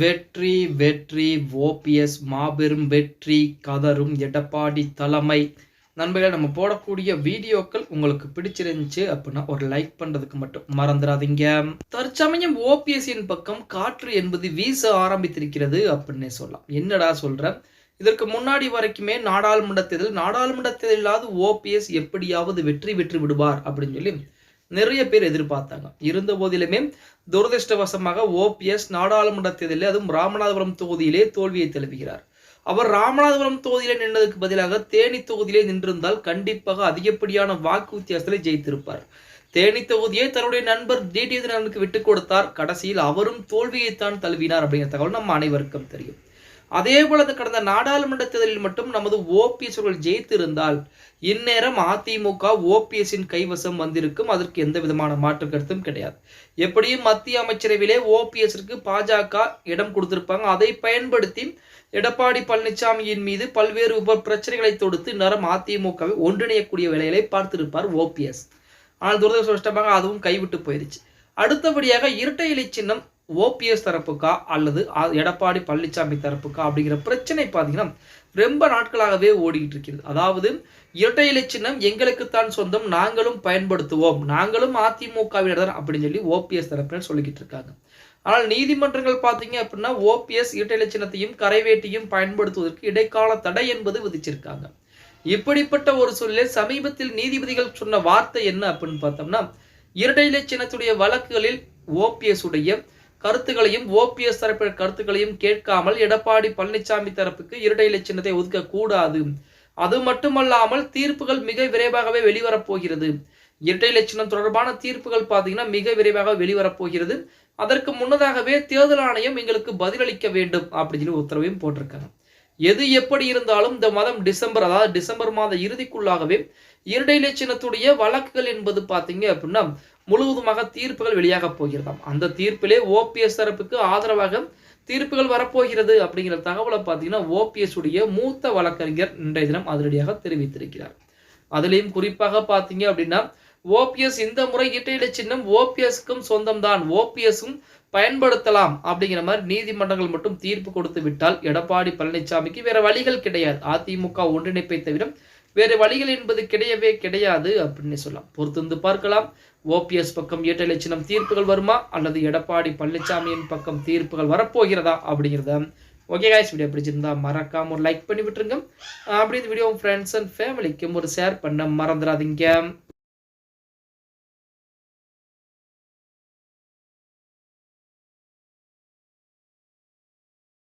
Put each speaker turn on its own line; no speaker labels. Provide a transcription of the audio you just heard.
வெற்றி வெற்றி ஓபிஎஸ் மாபெரும் வெற்றி கதரும் எடப்பாடி தலைமை. நண்பர்களே நம்ம போடக்கூடிய வீடியோக்கள் உங்களுக்கு பிடிச்சிருந்துச்சு அப்படின்னா ஒரு லைக் பண்றதுக்கு மட்டும் மறந்துடாதீங்க. தற்சமயம் ஓபிஎஸ்இன் பக்கம் காற்று என்பது வீச ஆரம்பித்திருக்கிறது அப்படின்னே சொல்லலாம். என்னடா சொல்கிறேன் இதற்கு முன்னாடி வரைக்குமே நாடாளுமன்ற தேர்தல் நாடாளுமன்ற தேர்தலாவது ஓபிஎஸ் எப்படியாவது வெற்றி பெற்று விடுவார் அப்படின்னு சொல்லி நிறைய பேர் எதிர்பார்த்தாங்க. இருந்த போதிலுமே துரதிருஷ்டவசமாக ஓபிஎஸ் நாடாளுமன்ற தேர்தலில் அதுவும் ராமநாதபுரம் தொகுதியிலே தோல்வியை தழுவுகிறார். அவர் ராமநாதபுரம் தொகுதியிலே நின்றதுக்கு பதிலாக தேனி தொகுதியிலே நின்றிருந்தால் கண்டிப்பாக அதிகப்படியான வாக்கு வித்தியாசத்தில் ஜெயித்திருப்பார். தேனி தொகுதியை தன்னுடைய நண்பர் டிடி தினனுக்கு விட்டுக் கொடுத்தார். கடைசியில் அவரும் தோல்வியைத்தான் தழுவினார் அப்படிங்கிற தகவல் நம்ம அனைவருக்கும் தெரியும். அதே போல கடந்த நாடாளுமன்ற தேர்தலில் மட்டும் நமது ஓபிஎஸ் அவர்கள் ஜெயித்திருந்தால் இந்நேரம் அதிமுக ஓபிஎஸ்ஸின் கைவசம் வந்திருக்கும். அதற்கு எந்த விதமான மாற்று கருத்தும் கிடையாது. எப்படியும் மத்திய அமைச்சரவையிலே ஓபிஎஸ்க்கு பாஜக இடம் கொடுத்திருப்பாங்க. அதை பயன்படுத்தி எடப்பாடி பழனிசாமியின் மீது பல்வேறு உப பிரச்சனைகளை தொடுத்து நரம் அதிமுகவை ஒன்றிணையக்கூடிய வேலைகளை பார்த்திருப்பார் ஓபிஎஸ். ஆனால் துரதிருஷ்டமாக அதுவும் கைவிட்டு போயிருச்சு. அடுத்தபடியாக இரட்டை இலை சின்னம் ஓபிஎஸ் தரப்புக்கா அல்லது எடப்பாடி பழனிசாமி தரப்புக்கா அப்படிங்கிற பிரச்சனை பார்த்தீங்கன்னா ரொம்ப நாட்களாகவே ஓடிக்கிட்டு இருக்கிறது. அதாவது இரட்டை இலை சின்னம் எங்களுக்குத்தான் சொந்தம் நாங்களும் பயன்படுத்துவோம் நாங்களும் அதிமுகவினர் தான் அப்படின்னு சொல்லி ஓபிஎஸ் தரப்பினர் சொல்லிக்கிட்டு இருக்காங்க. ஆனால் நீதிமன்றங்கள் பார்த்தீங்க அப்படின்னா ஓபிஎஸ் இரட்டை இலை சின்னத்தையும் கரைவேட்டியும் பயன்படுத்துவதற்கு இடைக்கால தடை என்பது விதிச்சிருக்காங்க. இப்படிப்பட்ட ஒரு சூழலில் சமீபத்தில் நீதிபதிகள் சொன்ன வார்த்தை என்ன அப்படின்னு பார்த்தோம்னா இரட்டை இலை சின்னத்துடைய வழக்குகளில் ஓபிஎஸ் உடைய கருத்துக்களையும் ஓபிஎஸ் தரப்பினர் கருத்துக்களையும் கேட்காமல் எடப்பாடி பழனிசாமி தரப்புக்கு இரட்டை இலை சின்னத்தை ஒதுக்க கூடாது அது மட்டுமல்லாமல் தீர்ப்புகள் மிக விரைவாகவே வெளிவரப் போகிறது இரட்டை இலை சின்னம் தொடர்பான தீர்ப்புகள் பார்த்தீங்கன்னா மிக விரைவாக வெளிவரப் போகிறது அதற்கு முன்னதாகவே தேர்தல் ஆணையம் எங்களுக்கு பதிலளிக்க வேண்டும் அப்படின்னு சொல்லி உத்தரவையும் போட்டிருக்காங்க. எது எப்படி இருந்தாலும் இந்த மாதம் டிசம்பர் அதாவது டிசம்பர் மாத இறுதிக்குள்ளாகவே இரட்டை இலை சின்னத்துடைய வழக்குகள் என்பது பார்த்தீங்க அப்படின்னா முழுவதுமாக தீர்ப்புகள் வெளியாக போகிறதாம். அந்த தீர்ப்பிலே ஓபிஎஸ் தரப்புக்கு ஆதரவாக தீர்ப்புகள் வரப்போகிறது அப்படிங்கிற தகவலை பார்த்தீங்கன்னா ஓபிஎஸ் உடைய மூத்த வழக்கறிஞர் இன்றைய தினம் அதிரடியாக தெரிவித்திருக்கிறார். அதுலேயும் குறிப்பாக பார்த்தீங்க அப்படின்னா ஓபிஎஸ் இந்த முறை இரட்டையில சின்னம் ஓபிஎஸ்க்கும் சொந்தம்தான். ஓபிஎஸும் பயன்படுத்தலாம் அப்படிங்கிற மாதிரி நீதிமன்றங்கள் மட்டும் தீர்ப்பு கொடுத்து விட்டால் எடப்பாடி பழனிசாமிக்கு வேற வழிகள் கிடையாது. அதிமுக ஒன்றிணைப்பை தவிர வேறு வழிகள் என்பது கிடையவே கிடையாது அப்படின்னு சொல்லலாம். பொறுத்திருந்து பார்க்கலாம். ஓபிஎஸ் பக்கம் ஏற்றலை சின்னம் தீர்ப்புகள் வருமா? அல்லது எடப்பாடி பழனிசாமியின் பக்கம் தீர்ப்புகள் வரப்போகிறதா? அப்படிங்கிறத ஓகே காய்ஸ் வீடியோ பிடிச்சிருந்தா மறக்காம ஒரு லைக் பண்ணி விட்டுருங்க. அப்படி இந்த வீடியோ ஃப்ரெண்ட்ஸ் அண்ட் ஃபேமிலிக்கும் ஒரு ஷேர் பண்ண மறந்துடாதீங்க.